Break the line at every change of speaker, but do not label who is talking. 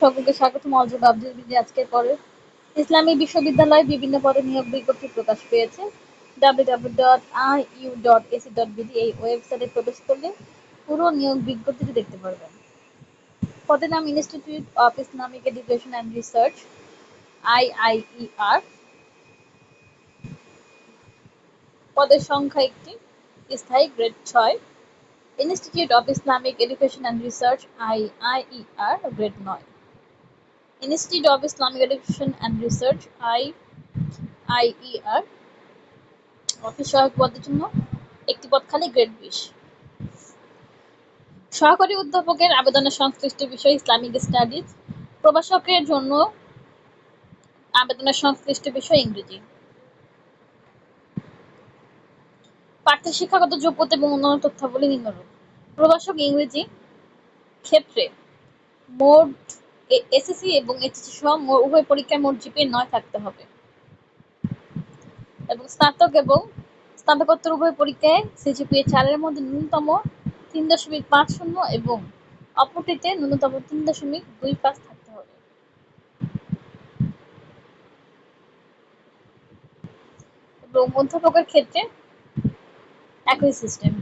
সকলকে স্বাগতম। অজব আব্দুল বিজি আজকের পরে ইসলামী বিশ্ববিদ্যালয়ে বিভিন্ন পদে নিয়োগ বিজ্ঞপ্তি প্রকাশ পেয়েছে। www.iu.ac.bd এই ওয়েবসাইটে প্রবেশ করলে পুরো নিয়োগ বিজ্ঞপ্তিটি দেখতে পারবেন। পদের নাম institute of Islamic education and research IIER পদের সংখ্যা একটি, স্থায়ী গ্রেড ছয়। Institute of Islamic education and research IIER grade নয়। Institute of Islamic education and research I office সহায়ক পদের জন্য একটি পদ খালি গ্রেড বিশ। সহকারী অধ্যাপকের আবেদনের সংশ্লিষ্ট বিষয় ইসলামিক স্টাডিজ জন্য আবেদনের সংশ্লিষ্ট বিষয় ইংরেজি। প্রার্থীর শিক্ষাগত যোগ্যতা এবং অন্যান্য তথ্যাবলী নিম্নরূপ। প্রভাষক ইংরেজি ক্ষেত্রে মোট এসএসসি এবং এইচএসসি সহ উভয় পরীক্ষায় মোট জিপিএ নয় থাকতে হবে এবং স্নাতক এবং স্নাতকোত্তর উভয় পরীক্ষায় সিজিপিএ চারের মধ্যে ন্যূনতম তিন দশমিক পাঁচ শূন্য এবং অপরটিতে ন্যূনতম তিন দশমিক দুই পাঁচ থাকতে হবে এবং অধ্যাপকের ক্ষেত্রে একই সিস্টেম